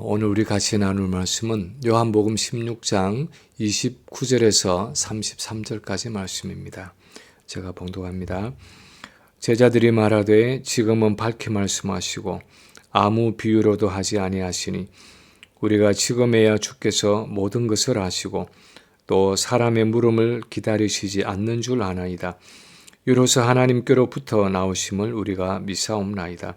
오늘 우리 같이 나눌 말씀은 요한복음 16장 29절에서 33절까지 말씀입니다. 제가 봉독합니다. 제자들이 말하되 지금은 밝히 말씀하시고 아무 비유로도 하지 아니하시니 우리가 지금에야 주께서 모든 것을 아시고 또 사람의 물음을 기다리시지 않는 줄 아나이다. 이로써 하나님께로부터 나오심을 우리가 미사옵나이다.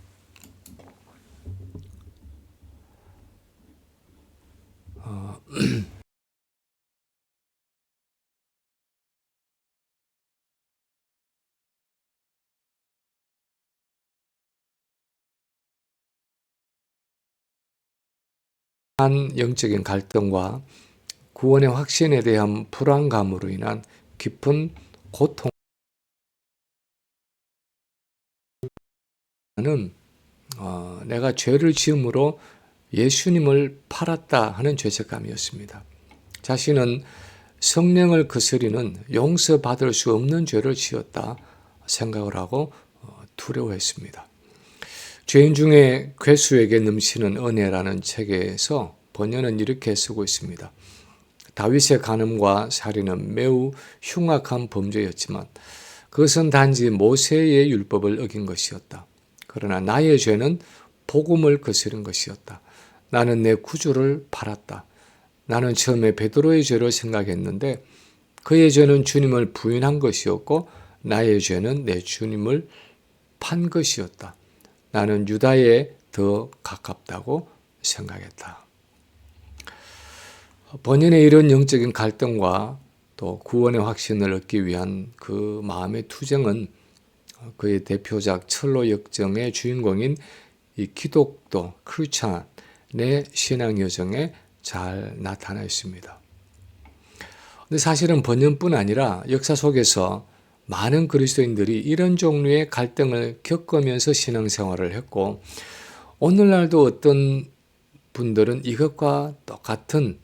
한 영적인 갈등과 구원의 확신에 대한 불안감으로 인한 깊은 고통 는 어, 내가 죄를 지음으로 예수님을 팔았다 하는 죄책감이었습니다. 자신은 성령을 거스리는 용서받을 수 없는 죄를 지었다 생각을 하고 어, 두려워했습니다. 죄인 중에 괴수에게 넘치는 은혜라는 책에서 번연은 이렇게 쓰고 있습니다. 다윗의 간음과 살인은 매우 흉악한 범죄였지만 그것은 단지 모세의 율법을 어긴 것이었다. 그러나 나의 죄는 복음을 거스른 것이었다. 나는 내 구주를 팔았다. 나는 처음에 베드로의 죄로 생각했는데 그의 죄는 주님을 부인한 것이었고 나의 죄는 내 주님을 판 것이었다. 나는 유다에 더 가깝다고 생각했다. 본인의 이런 영적인 갈등과 또 구원의 확신을 얻기 위한 그 마음의 투쟁은 그의 대표작 철로 역정의 주인공인 이 기독도 크리스찬 의 신앙 여정에 잘 나타나 있습니다. 근데 사실은 번연뿐 아니라 역사 속에서 많은 그리스도인들이 이런 종류의 갈등을 겪으면서 신앙생활을 했고 오늘날도 어떤 분들은 이것과 똑같은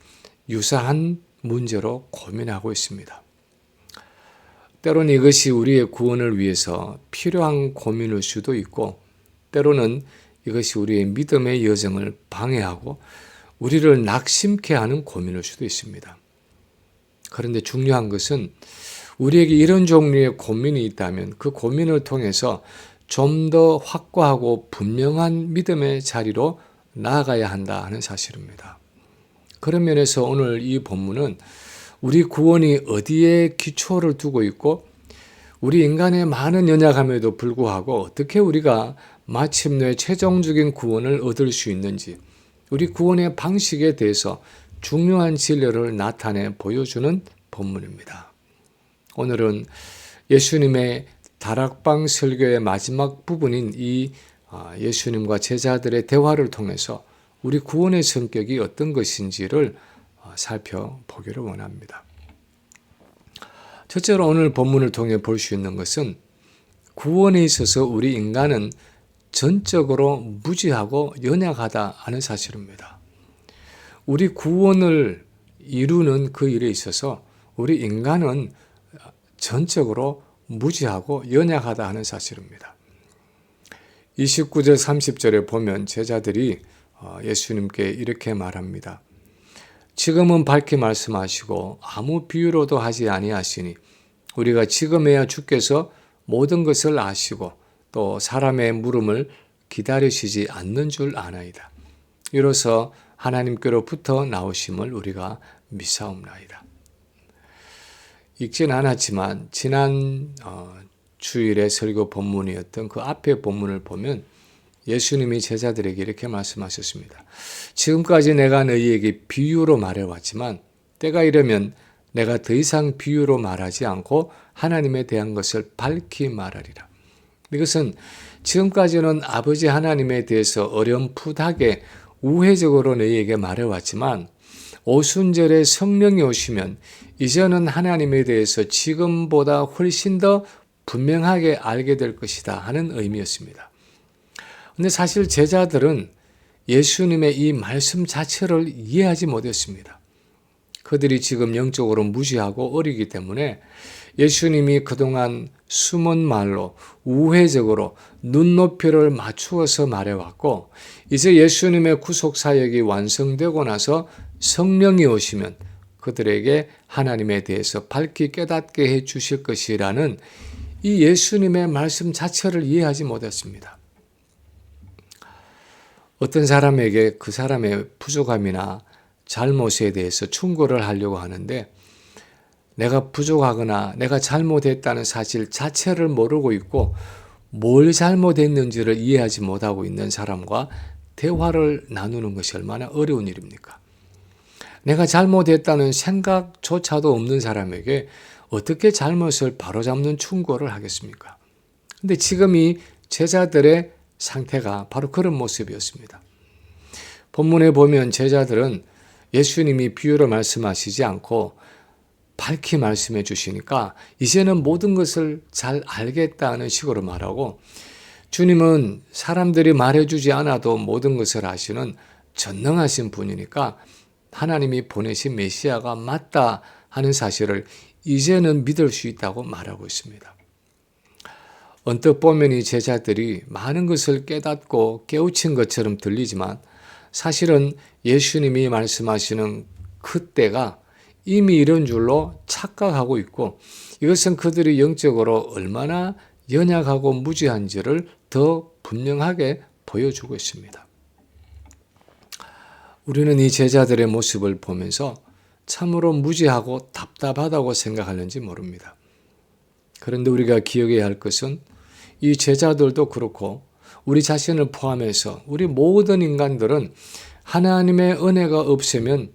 유사한 문제로 고민하고 있습니다. 때로는 이것이 우리의 구원을 위해서 필요한 고민일 수도 있고, 때로는 이것이 우리의 믿음의 여정을 방해하고 우리를 낙심케 하는 고민일 수도 있습니다. 그런데 중요한 것은 우리에게 이런 종류의 고민이 있다면 그 고민을 통해서 좀 더 확고하고 분명한 믿음의 자리로 나아가야 한다 하는 사실입니다. 그런 면에서 오늘 이 본문은 우리 구원이 어디에 기초를 두고 있고 우리 인간의 많은 연약함에도 불구하고 어떻게 우리가 마침내 최종적인 구원을 얻을 수 있는지 우리 구원의 방식에 대해서 중요한 진리를 나타내 보여주는 본문입니다. 오늘은 예수님의 다락방 설교의 마지막 부분인 이 아, 예수님과 제자들의 대화를 통해서 우리 구원의 성격이 어떤 것인지를 어, 살펴보기를 원합니다. 첫째로 오늘 본문을 통해 볼 수 있는 것은 구원에 있어서 우리 인간은 전적으로 무지하고 연약하다 하는 사실입니다. 우리 구원을 이루는 그 일에 있어서 우리 인간은 전적으로 무지하고 연약하다 하는 사실입니다. 29절 30절에 보면 제자들이 어, 예수님께 이렇게 말합니다. 지금은 밝게 말씀하시고 아무 비유로도 하지 아니하시니 우리가 지금에야 주께서 모든 것을 아시고 또 사람의 물음을 기다리시지 않는 줄 아나이다. 이로써 하나님께로부터 나오심을 우리가 미사옵나이다. 읽진 않았지만 지난 어, 주일의 설교 본문이었던 그 앞에 본문을 보면 예수님이 제자들에게 이렇게 말씀하셨습니다. 지금까지 내가 너희에게 비유로 말해왔지만 때가 이르면 내가 더 이상 비유로 말하지 않고 하나님에 대한 것을 밝히 말하리라. 이것은 지금까지는 아버지 하나님에 대해서 어렴풋하게 우회적으로 너희에게 말해왔지만 오순절에 성령이 오시면 이제는 하나님에 대해서 지금보다 훨씬 더 분명하게 알게 될 것이다 하는 의미였습니다. 근데 사실 제자들은 예수님의 이 말씀 자체를 이해하지 못했습니다. 그들이 지금 영적으로 무지하고 어리기 때문에 예수님이 그동안 숨은 말로 우회적으로 눈높이를 맞추어서 말해왔고, 이제 예수님의 구속 사역이 완성되고 나서 성령이 오시면 그들에게 하나님에 대해서 밝히 깨닫게 해 주실 것이라는 이 예수님의 말씀 자체를 이해하지 못했습니다. 어떤 사람에게 그 사람의 부족함이나 잘못에 대해서 충고를 하려고 하는데 내가 부족하거나 내가 잘못했다는 사실 자체를 모르고 있고 뭘 잘못했는지를 이해하지 못하고 있는 사람과 대화를 나누는 것이 얼마나 어려운 일입니까? 내가 잘못했다는 생각조차도 없는 사람에게 어떻게 잘못을 바로잡는 충고를 하겠습니까? 근데 지금 이 제자들의 상태가 바로 그런 모습이었습니다. 본문에 보면 제자들은 예수님이 비유를 말씀하시지 않고 밝히 말씀해 주시니까 이제는 모든 것을 잘 알겠다는 식으로 말하고 주님은 사람들이 말해주지 않아도 모든 것을 아시는 전능하신 분이니까 하나님이 보내신 메시아가 맞다 하는 사실을 이제는 믿을 수 있다고 말하고 있습니다. 언뜻 보면 이 제자들이 많은 것을 깨닫고 깨우친 것처럼 들리지만 사실은 예수님이 말씀하시는 그때가 이미 이런 줄로 착각하고 있고 이것은 그들이 영적으로 얼마나 연약하고 무지한지를 더 분명하게 보여주고 있습니다. 우리는 이 제자들의 모습을 보면서 참으로 무지하고 답답하다고 생각하는지 모릅니다. 그런데 우리가 기억해야 할 것은 이 제자들도 그렇고 우리 자신을 포함해서 우리 모든 인간들은 하나님의 은혜가 없으면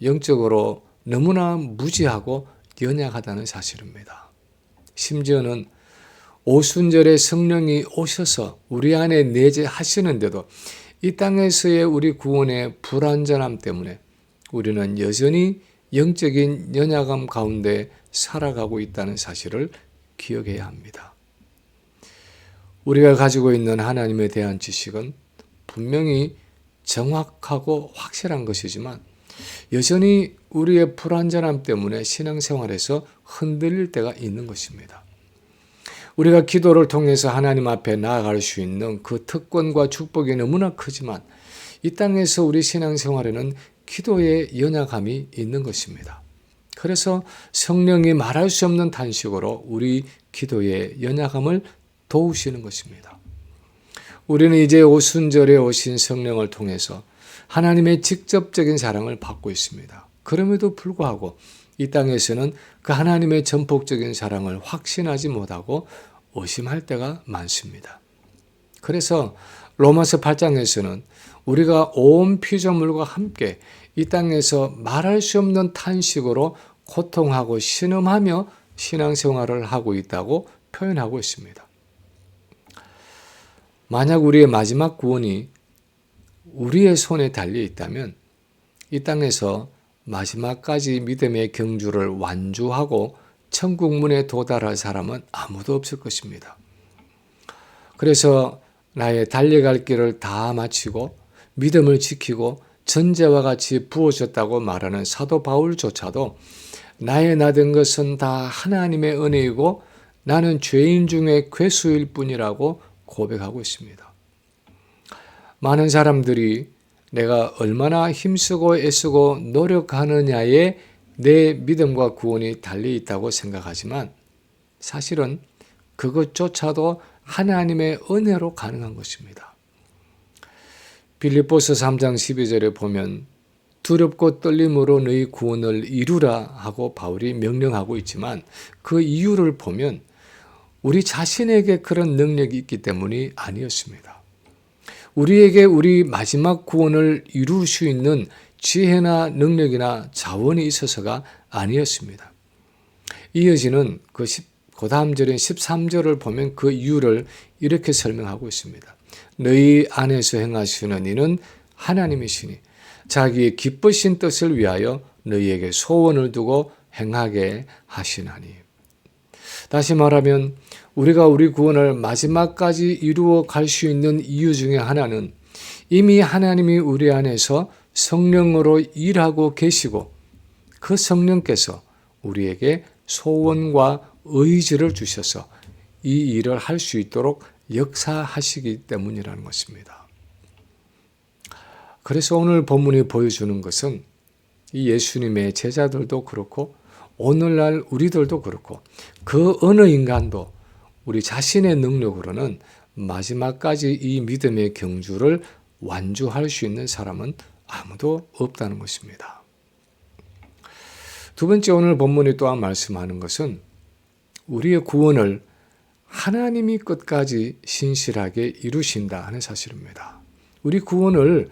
영적으로 너무나 무지하고 연약하다는 사실입니다. 심지어는 오순절에 성령이 오셔서 우리 안에 내재하시는데도 이 땅에서의 우리 구원의 불완전함 때문에 우리는 여전히 영적인 연약함 가운데 살아가고 있다는 사실을 기억해야 합니다. 우리가 가지고 있는 하나님에 대한 지식은 분명히 정확하고 확실한 것이지만 여전히 우리의 불완전함 때문에 신앙생활에서 흔들릴 때가 있는 것입니다. 우리가 기도를 통해서 하나님 앞에 나아갈 수 있는 그 특권과 축복이 너무나 크지만 이 땅에서 우리 신앙생활에는 기도의 연약함이 있는 것입니다. 그래서 성령이 말할 수 없는 단식으로 우리 기도의 연약함을 도우시는 것입니다. 우리는 이제 오순절에 오신 성령을 통해서 하나님의 직접적인 사랑을 받고 있습니다. 그럼에도 불구하고 이 땅에서는 그 하나님의 전폭적인 사랑을 확신하지 못하고 의심할 때가 많습니다. 그래서 로마서 8장에서는 우리가 온 피조물과 함께 이 땅에서 말할 수 없는 탄식으로 고통하고 신음하며 신앙생활을 하고 있다고 표현하고 있습니다. 만약 우리의 마지막 구원이 우리의 손에 달려 있다면 이 땅에서 마지막까지 믿음의 경주를 완주하고 천국 문에 도달할 사람은 아무도 없을 것입니다. 그래서 나의 달려갈 길을 다 마치고 믿음을 지키고 전제와 같이 부어졌다고 말하는 사도 바울조차도 나의 나된 것은 다 하나님의 은혜이고 나는 죄인 중에 괴수일 뿐이라고 고백하고 있습니다. 많은 사람들이 내가 얼마나 힘쓰고 애쓰고 노력하느냐에 내 믿음과 구원이 달려 있다고 생각하지만 사실은 그것조차도 하나님의 은혜로 가능한 것입니다. 빌립보서 3장 12절에 보면 두렵고 떨림으로 너희 구원을 이루라 하고 바울이 명령하고 있지만 그 이유를 보면 우리 자신에게 그런 능력이 있기 때문이 아니었습니다. 우리에게 우리 마지막 구원을 이룰 수 있는 지혜나 능력이나 자원이 있어서가 아니었습니다. 이어지는 그, 그 다음 절인 13절을 보면 그 이유를 이렇게 설명하고 있습니다. 너희 안에서 행하시는 이는 하나님이시니 자기의 기쁘신 뜻을 위하여 너희에게 소원을 두고 행하게 하시나니. 다시 말하면 우리가 우리 구원을 마지막까지 이루어 갈 수 있는 이유 중에 하나는 이미 하나님이 우리 안에서 성령으로 일하고 계시고 그 성령께서 우리에게 소원과 의지를 주셔서 이 일을 할 수 있도록 역사하시기 때문이라는 것입니다. 그래서 오늘 본문이 보여주는 것은 이 예수님의 제자들도 그렇고 오늘날 우리들도 그렇고 그 어느 인간도 우리 자신의 능력으로는 마지막까지 이 믿음의 경주를 완주할 수 있는 사람은 아무도 없다는 것입니다. 두 번째 오늘 본문이 또한 말씀하는 것은 우리의 구원을 하나님이 끝까지 신실하게 이루신다 하는 사실입니다. 우리 구원을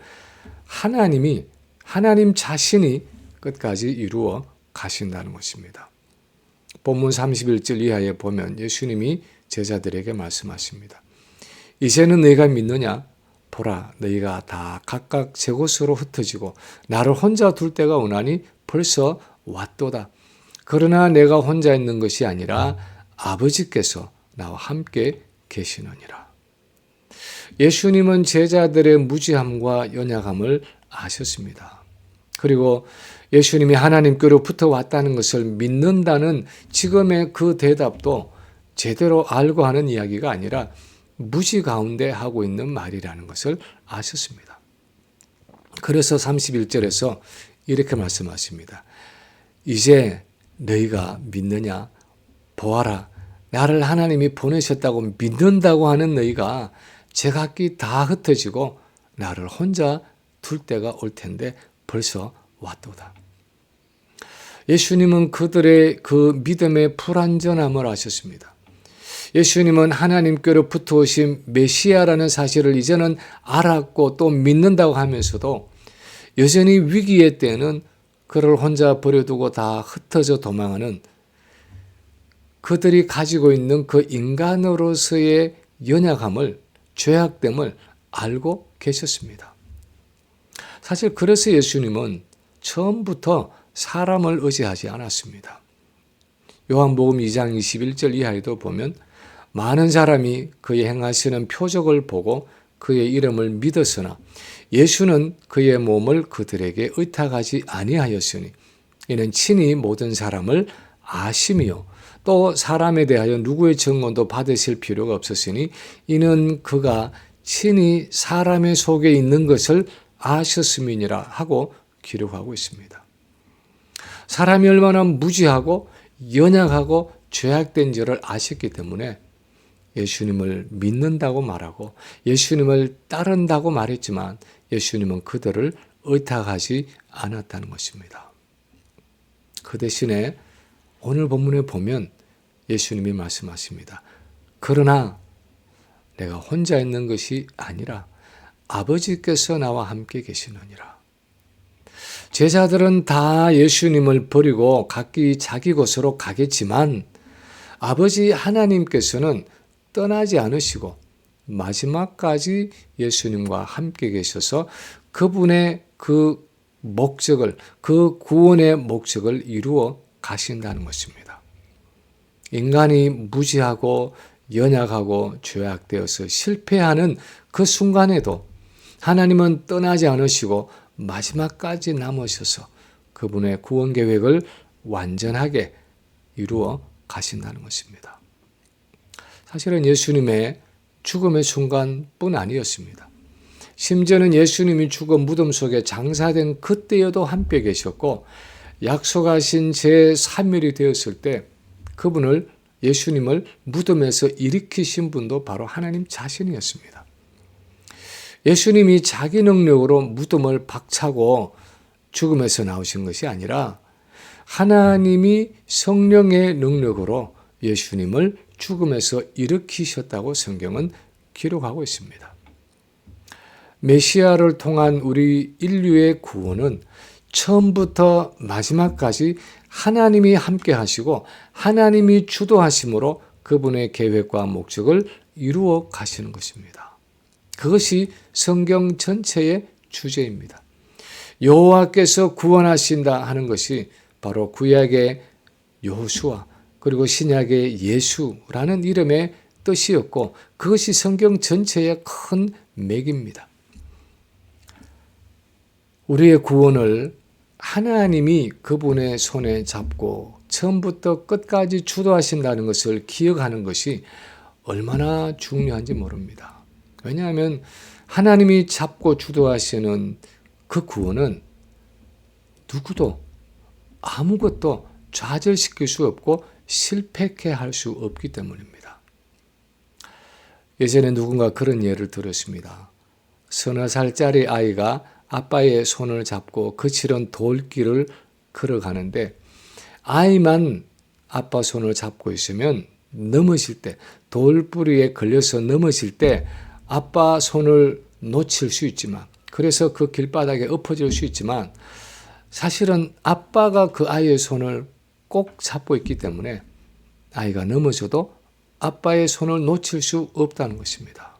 하나님이 하나님 자신이 끝까지 이루어 가신다는 것입니다. 본문 31절 이하에 보면 예수님이 제자들에게 말씀하십니다. 이제는 너희가 믿느냐? 보라, 너희가 다 각각 제 곳으로 흩어지고 나를 혼자 둘 때가 오나니 벌써 왔도다. 그러나 내가 혼자 있는 것이 아니라 아버지께서 나와 함께 계시느니라. 예수님은 제자들의 무지함과 연약함을 아셨습니다. 그리고 예수님이 하나님께로부터 왔다는 것을 믿는다는 지금의 그 대답도 제대로 알고 하는 이야기가 아니라 무지 가운데 하고 있는 말이라는 것을 아셨습니다. 그래서 31절에서 이렇게 말씀하십니다. 이제 너희가 믿느냐? 보아라. 나를 하나님이 보내셨다고 믿는다고 하는 너희가 제각기 다 흩어지고 나를 혼자 둘 때가 올 텐데 벌써 왔도다. 예수님은 그들의 그 믿음의 불완전함을 아셨습니다. 예수님은 하나님께로부터 오신 메시아라는 사실을 이제는 알았고 또 믿는다고 하면서도 여전히 위기의 때는 그를 혼자 버려두고 다 흩어져 도망하는 그들이 가지고 있는 그 인간으로서의 연약함을, 죄악됨을 알고 계셨습니다. 사실 그래서 예수님은 처음부터 사람을 의지하지 않았습니다. 요한복음 2장 21절 이하에도 보면 많은 사람이 그의 행하시는 표적을 보고 그의 이름을 믿었으나 예수는 그의 몸을 그들에게 의탁하지 아니하였으니 이는 친히 모든 사람을 아심이요 또 사람에 대하여 누구의 증언도 받으실 필요가 없었으니 이는 그가 친히 사람의 속에 있는 것을 아셨음이니라 하고 기록하고 있습니다. 사람이 얼마나 무지하고 연약하고 죄악된지를 아셨기 때문에 예수님을 믿는다고 말하고 예수님을 따른다고 말했지만 예수님은 그들을 의탁하지 않았다는 것입니다. 그 대신에 오늘 본문에 보면 예수님이 말씀하십니다. 그러나 내가 혼자 있는 것이 아니라 아버지께서 나와 함께 계시느니라. 제자들은 다 예수님을 버리고 각기 자기 곳으로 가겠지만 아버지 하나님께서는 떠나지 않으시고 마지막까지 예수님과 함께 계셔서 그분의 그 목적을, 그 구원의 목적을 이루어 가신다는 것입니다. 인간이 무지하고 연약하고 죄악되어서 실패하는 그 순간에도 하나님은 떠나지 않으시고 마지막까지 남으셔서 그분의 구원 계획을 완전하게 이루어 가신다는 것입니다. 사실은 예수님의 죽음의 순간뿐 아니었습니다. 심지어는 예수님이 죽어 무덤 속에 장사된 그때여도 함께 계셨고 약속하신 제 3일이 되었을 때 그분을 예수님을 무덤에서 일으키신 분도 바로 하나님 자신이었습니다. 예수님이 자기 능력으로 무덤을 박차고 죽음에서 나오신 것이 아니라 하나님이 성령의 능력으로 예수님을 죽음에서 일으키셨다고 성경은 기록하고 있습니다. 메시아를 통한 우리 인류의 구원은 처음부터 마지막까지 하나님이 함께 하시고 하나님이 주도하심으로 그분의 계획과 목적을 이루어 가시는 것입니다. 그것이 성경 전체의 주제입니다. 여호와께서 구원하신다 하는 것이 바로 구약의 여호수아 그리고 신약의 예수라는 이름의 뜻이었고 그것이 성경 전체의 큰 맥입니다. 우리의 구원을 하나님이 그분의 손에 잡고 처음부터 끝까지 주도하신다는 것을 기억하는 것이 얼마나 중요한지 모릅니다. 왜냐하면 하나님이 잡고 주도하시는 그 구원은 누구도 아무것도 좌절시킬 수 없고 실패케 할 수 없기 때문입니다. 예전에 누군가 그런 예를 들었습니다. 서너 살짜리 아이가 아빠의 손을 잡고 거칠은 돌길을 걸어가는데 아이만 아빠 손을 잡고 있으면 넘어질 때 돌뿌리에 걸려서 넘어질 때 아빠 손을 놓칠 수 있지만 그래서 그 길바닥에 엎어질 수 있지만 사실은 아빠가 그 아이의 손을 꼭 잡고 있기 때문에 아이가 넘어져도 아빠의 손을 놓칠 수 없다는 것입니다.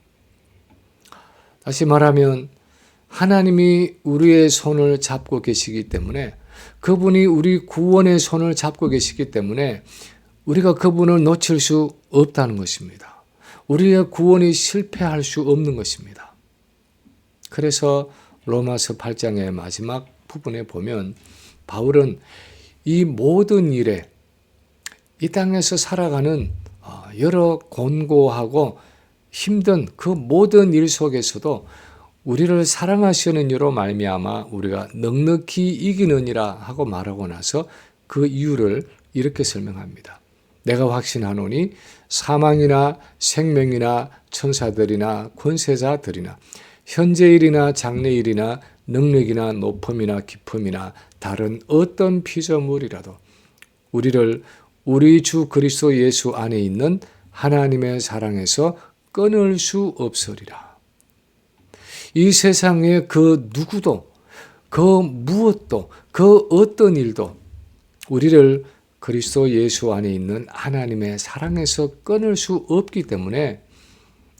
다시 말하면 하나님이 우리의 손을 잡고 계시기 때문에 그분이 우리 구원의 손을 잡고 계시기 때문에 우리가 그분을 놓칠 수 없다는 것입니다. 우리의 구원이 실패할 수 없는 것입니다. 그래서 로마서 8장의 마지막 부분에 보면 바울은 이 모든 일에 이 땅에서 살아가는 어, 여러 곤고하고 힘든 그 모든 일 속에서도 우리를 사랑하시는 이로 말미암아 우리가 넉넉히 이기느니라 하고 말하고 나서 그 이유를 이렇게 설명합니다. 내가 확신하노니 사망이나 생명이나 천사들이나 권세자들이나 현재일이나 장래일이나 능력이나 높음이나 깊음이나 다른 어떤 피조물이라도 우리를 우리 주 그리스도 예수 안에 있는 하나님의 사랑에서 끊을 수 없으리라. 이 세상에 그 누구도 그 무엇도 그 어떤 일도 우리를 그리스도 예수 안에 있는 하나님의 사랑에서 끊을 수 없기 때문에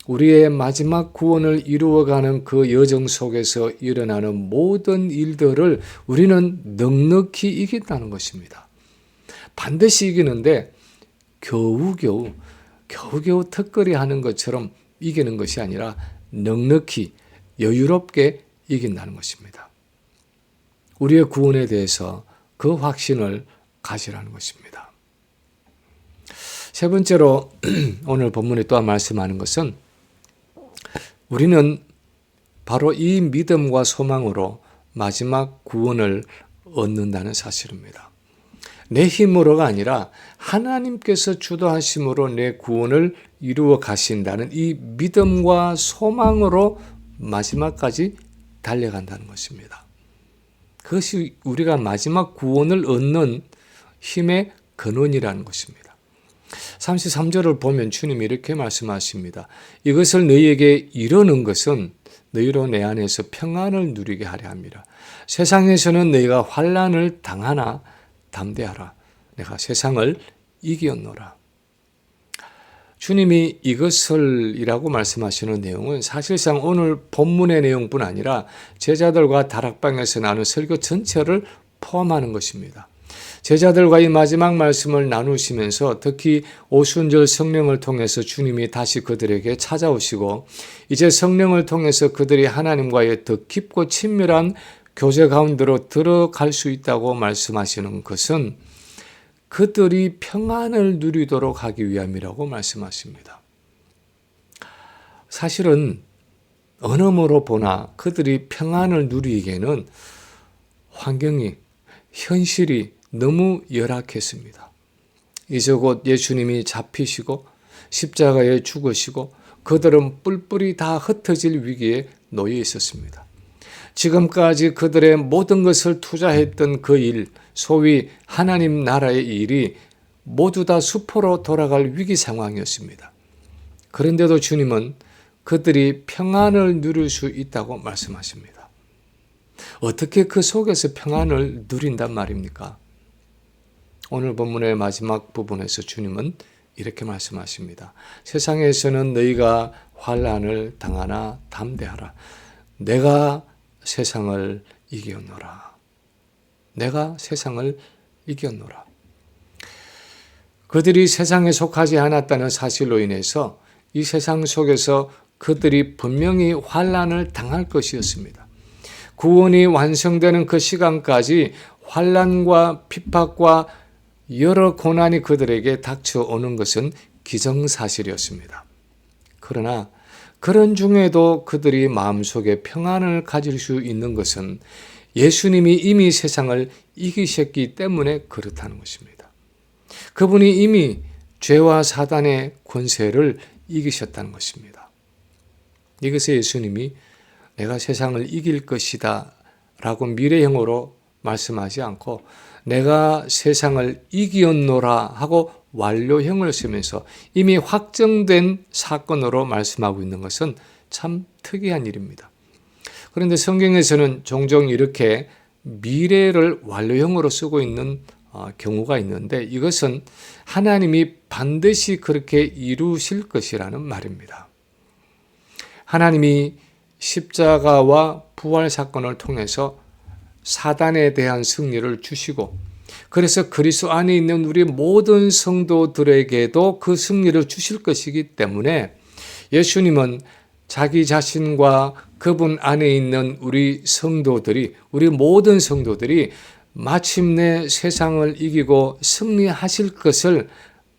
우리의 마지막 구원을 이루어가는 그 여정 속에서 일어나는 모든 일들을 우리는 넉넉히 이긴다는 것입니다. 반드시 이기는데 겨우겨우 겨우겨우 턱걸이 하는 것처럼 이기는 것이 아니라 넉넉히 여유롭게 이긴다는 것입니다. 우리의 구원에 대해서 그 확신을 가지라는 것입니다. 세 번째로 오늘 본문에 또 말씀하는 것은 우리는 바로 이 믿음과 소망으로 마지막 구원을 얻는다는 사실입니다. 내 힘으로가 아니라 하나님께서 주도하심으로 내 구원을 이루어 가신다는 이 믿음과 소망으로 마지막까지 달려간다는 것입니다. 그것이 우리가 마지막 구원을 얻는 힘의 근원이라는 것입니다. 33절을 보면 주님이 이렇게 말씀하십니다. 이것을 너희에게 이르는 것은 너희로 내 안에서 평안을 누리게 하려 합니다. 세상에서는 너희가 환란을 당하나 담대하라. 내가 세상을 이기었노라. 주님이 이것을이라고 말씀하시는 내용은 사실상 오늘 본문의 내용뿐 아니라 제자들과 다락방에서 나눈 설교 전체를 포함하는 것입니다. 제자들과 이 마지막 말씀을 나누시면서 특히 오순절 성령을 통해서 주님이 다시 그들에게 찾아오시고 이제 성령을 통해서 그들이 하나님과의 더 깊고 친밀한 교제 가운데로 들어갈 수 있다고 말씀하시는 것은 그들이 평안을 누리도록 하기 위함이라고 말씀하십니다. 사실은 언어으로 보나 그들이 평안을 누리기에는 환경이, 현실이 너무 열악했습니다. 이제 곧 예수님이 잡히시고 십자가에 죽으시고 그들은 뿔뿔이 다 흩어질 위기에 놓여 있었습니다. 지금까지 그들의 모든 것을 투자했던 그 일, 소위 하나님 나라의 일이 모두 다 수포로 돌아갈 위기 상황이었습니다. 그런데도 주님은 그들이 평안을 누릴 수 있다고 말씀하십니다. 어떻게 그 속에서 평안을 누린단 말입니까? 오늘 본문의 마지막 부분에서 주님은 이렇게 말씀하십니다. 세상에서는 너희가 환란을 당하나 담대하라. 내가 세상을 이겼노라. 내가 세상을 이겼노라. 그들이 세상에 속하지 않았다는 사실로 인해서 이 세상 속에서 그들이 분명히 환란을 당할 것이었습니다. 구원이 완성되는 그 시간까지 환란과 핍박과 여러 고난이 그들에게 닥쳐오는 것은 기정사실이었습니다. 그러나 그런 중에도 그들이 마음속에 평안을 가질 수 있는 것은 예수님이 이미 세상을 이기셨기 때문에 그렇다는 것입니다. 그분이 이미 죄와 사단의 권세를 이기셨다는 것입니다. 이것에 예수님이 내가 세상을 이길 것이다 라고 미래형으로 말씀하지 않고 내가 세상을 이기었노라 하고 완료형을 쓰면서 이미 확정된 사건으로 말씀하고 있는 것은 참 특이한 일입니다. 그런데 성경에서는 종종 이렇게 미래를 완료형으로 쓰고 있는 어, 경우가 있는데 이것은 하나님이 반드시 그렇게 이루실 것이라는 말입니다. 하나님이 십자가와 부활 사건을 통해서 사단에 대한 승리를 주시고 그래서 그리스도 안에 있는 우리 모든 성도들에게도 그 승리를 주실 것이기 때문에 예수님은 자기 자신과 그분 안에 있는 우리 성도들이 우리 모든 성도들이 마침내 세상을 이기고 승리하실 것을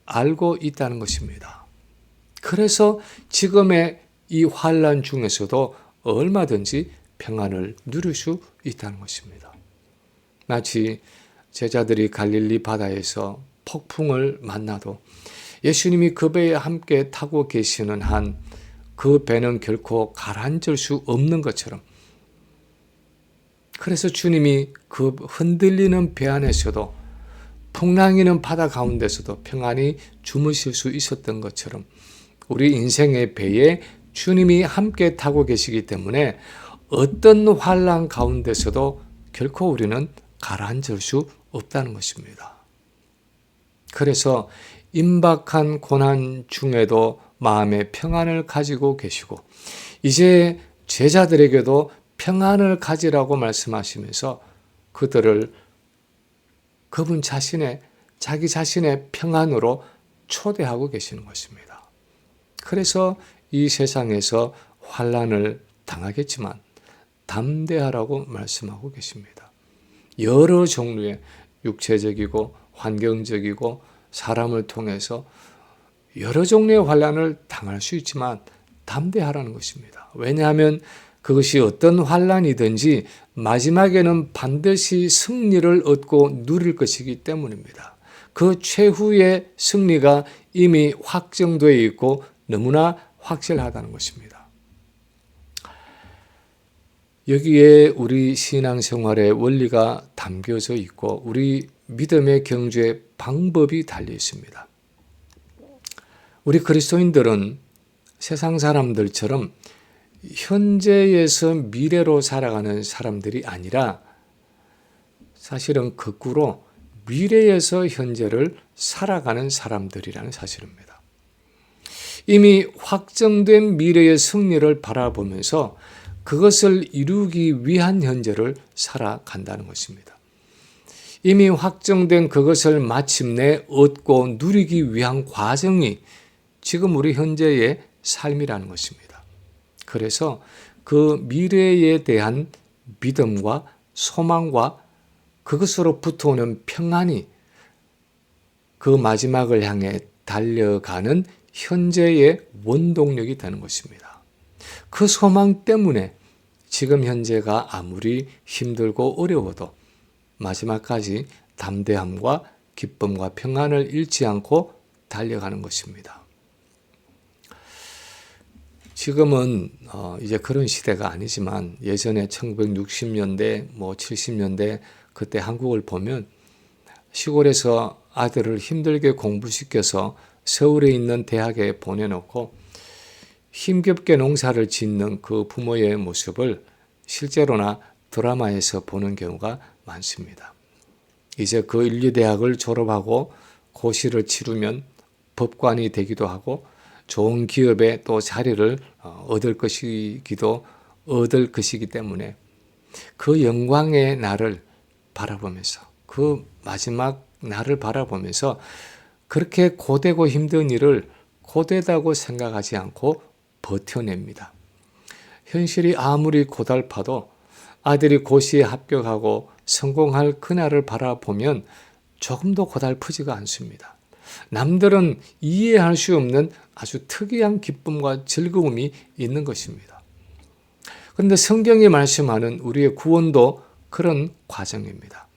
알고 있다는 것입니다. 그래서 지금의 이 환란 중에서도 얼마든지 평안을 누릴 수 있다는 것입니다. 마치 제자들이 갈릴리 바다에서 폭풍을 만나도 예수님이 그 배에 함께 타고 계시는 한 그 배는 결코 가라앉을 수 없는 것처럼 그래서 주님이 그 흔들리는 배 안에서도 풍랑이는 바다 가운데서도 평안히 주무실 수 있었던 것처럼 우리 인생의 배에 주님이 함께 타고 계시기 때문에 어떤 환란 가운데서도 결코 우리는 가라앉을 수 없다는 것입니다. 그래서 임박한 고난 중에도 마음의 평안을 가지고 계시고 이제 제자들에게도 평안을 가지라고 말씀하시면서 그들을 그분 자신의 자기 자신의 평안으로 초대하고 계시는 것입니다. 그래서 이 세상에서 환란을 당하겠지만 담대하라고 말씀하고 계십니다. 여러 종류의 육체적이고 환경적이고 사람을 통해서 여러 종류의 환란을 당할 수 있지만 담대하라는 것입니다. 왜냐하면 그것이 어떤 환란이든지 마지막에는 반드시 승리를 얻고 누릴 것이기 때문입니다. 그 최후의 승리가 이미 확정되어 있고 너무나 확실하다는 것입니다. 여기에 우리 신앙생활의 원리가 담겨져 있고 우리 믿음의 경주의 방법이 달려 있습니다. 우리 그리스도인들은 세상 사람들처럼 현재에서 미래로 살아가는 사람들이 아니라 사실은 거꾸로 미래에서 현재를 살아가는 사람들이라는 사실입니다. 이미 확정된 미래의 승리를 바라보면서 그것을 이루기 위한 현재를 살아간다는 것입니다. 이미 확정된 그것을 마침내 얻고 누리기 위한 과정이 지금 우리 현재의 삶이라는 것입니다. 그래서 그 미래에 대한 믿음과 소망과 그것으로부터 오는 평안이 그 마지막을 향해 달려가는 현재의 원동력이 되는 것입니다. 그 소망 때문에 지금 현재가 아무리 힘들고 어려워도 마지막까지 담대함과 기쁨과 평안을 잃지 않고 달려가는 것입니다. 지금은 어 이제 그런 시대가 아니지만 예전에 1960년대 뭐 70년대 그때 한국을 보면 시골에서 아들을 힘들게 공부시켜서 서울에 있는 대학에 보내놓고 힘겹게 농사를 짓는 그 부모의 모습을 실제로나 드라마에서 보는 경우가 많습니다. 이제 그 인류대학을 졸업하고 고시를 치르면 법관이 되기도 하고 좋은 기업에 또 자리를 어, 얻을 것이기도 얻을 것이기 때문에 그 영광의 날을 바라보면서 그 마지막 날을 바라보면서 그렇게 고되고 힘든 일을 고되다고 생각하지 않고 버텨냅니다. 현실이 아무리 고달파도 아들이 고시에 합격하고 성공할 그날을 바라보면 조금도 고달프지가 않습니다. 남들은 이해할 수 없는 아주 특이한 기쁨과 즐거움이 있는 것입니다. 그런데 성경이 말씀하는 우리의 구원도 그런 과정입니다.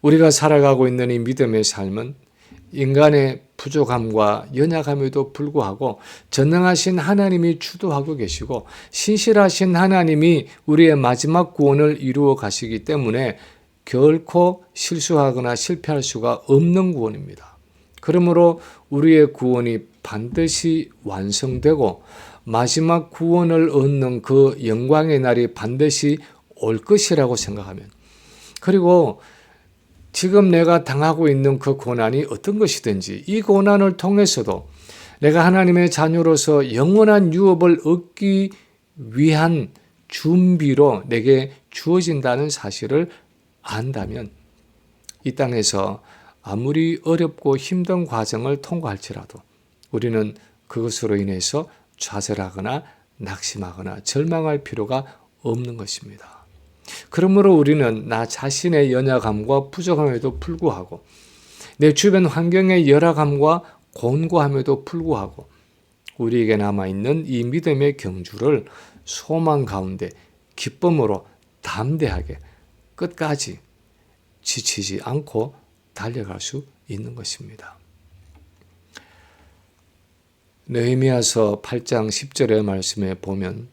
우리가 살아가고 있는 이 믿음의 삶은 인간의 부족함과 연약함에도 불구하고 전능하신 하나님이 주도하고 계시고 신실하신 하나님이 우리의 마지막 구원을 이루어 가시기 때문에 결코 실수하거나 실패할 수가 없는 구원입니다. 그러므로 우리의 구원이 반드시 완성되고 마지막 구원을 얻는 그 영광의 날이 반드시 올 것이라고 생각하면 그리고 지금 내가 당하고 있는 그 고난이 어떤 것이든지 이 고난을 통해서도 내가 하나님의 자녀로서 영원한 유업을 얻기 위한 준비로 내게 주어진다는 사실을 안다면 이 땅에서 아무리 어렵고 힘든 과정을 통과할지라도 우리는 그것으로 인해서 좌절하거나 낙심하거나 절망할 필요가 없는 것입니다. 그러므로 우리는 나 자신의 연약함과 부족함에도 불구하고 내 주변 환경의 열악함과 곤고함에도 불구하고 우리에게 남아있는 이 믿음의 경주를 소망 가운데 기쁨으로 담대하게 끝까지 지치지 않고 달려갈 수 있는 것입니다. 느헤미야서 8장 10절의 말씀에 보면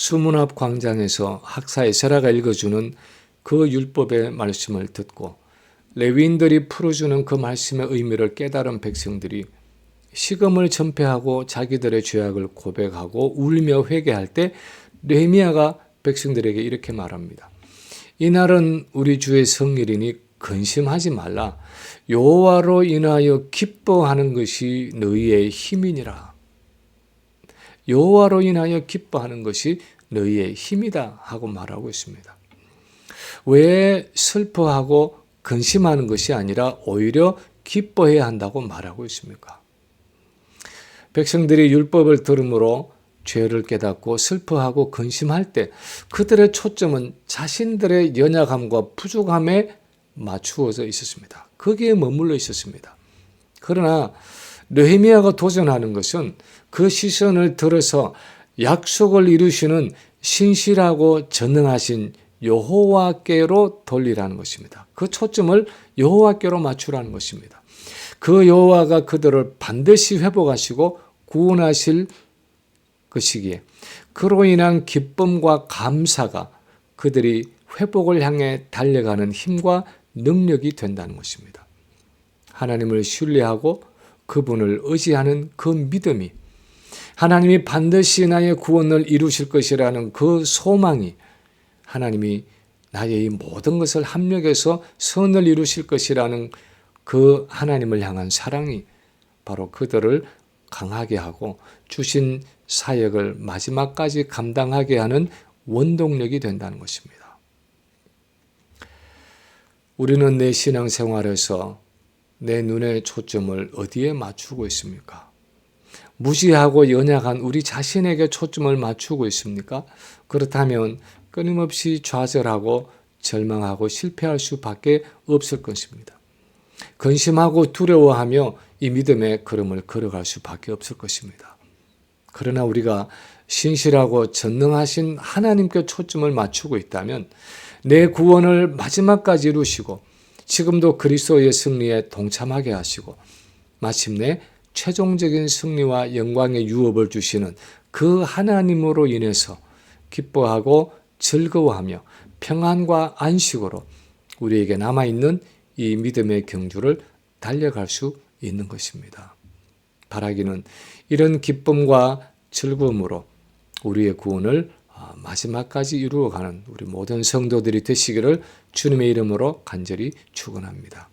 수문앞 광장에서 학사 에세라가 읽어주는 그 율법의 말씀을 듣고 레위인들이 풀어주는 그 말씀의 의미를 깨달은 백성들이 시금을 전폐하고 자기들의 죄악을 고백하고 울며 회개할 때 느헤미야가 백성들에게 이렇게 말합니다. 이날은 우리 주의 성일이니 근심하지 말라. 여호와로 인하여 기뻐하는 것이 너희의 힘이니라. 여호와로 인하여 기뻐하는 것이 너희의 힘이다 하고 말하고 있습니다. 왜 슬퍼하고 근심하는 것이 아니라 오히려 기뻐해야 한다고 말하고 있습니까? 백성들이 율법을 들음으로 죄를 깨닫고 슬퍼하고 근심할 때 그들의 초점은 자신들의 연약함과 부족함에 맞추어져 있었습니다. 거기에 머물러 있었습니다. 그러나 느헤미야가 도전하는 것은 그 시선을 들어서 약속을 이루시는 신실하고 전능하신 여호와께로 돌리라는 것입니다. 그 초점을 여호와께로 맞추라는 것입니다. 그 여호와가 그들을 반드시 회복하시고 구원하실 것이기에 그로 인한 기쁨과 감사가 그들이 회복을 향해 달려가는 힘과 능력이 된다는 것입니다. 하나님을 신뢰하고 그분을 의지하는 그 믿음이 하나님이 반드시 나의 구원을 이루실 것이라는 그 소망이 하나님이 나의 이 모든 것을 합력해서 선을 이루실 것이라는 그 하나님을 향한 사랑이 바로 그들을 강하게 하고 주신 사역을 마지막까지 감당하게 하는 원동력이 된다는 것입니다. 우리는 내 신앙생활에서 내 눈의 초점을 어디에 맞추고 있습니까? 무지하고 연약한 우리 자신에게 초점을 맞추고 있습니까? 그렇다면 끊임없이 좌절하고 절망하고 실패할 수밖에 없을 것입니다. 근심하고 두려워하며 이 믿음의 걸음을 걸어갈 수밖에 없을 것입니다. 그러나 우리가 신실하고 전능하신 하나님께 초점을 맞추고 있다면 내 구원을 마지막까지 이루시고 지금도 그리스도의 승리에 동참하게 하시고 마침내 최종적인 승리와 영광의 유업을 주시는 그 하나님으로 인해서 기뻐하고 즐거워하며 평안과 안식으로 우리에게 남아있는 이 믿음의 경주를 달려갈 수 있는 것입니다. 바라기는 이런 기쁨과 즐거움으로 우리의 구원을 아, 마지막까지 이루어가는 우리 모든 성도들이 되시기를 주님의 이름으로 간절히 축원합니다.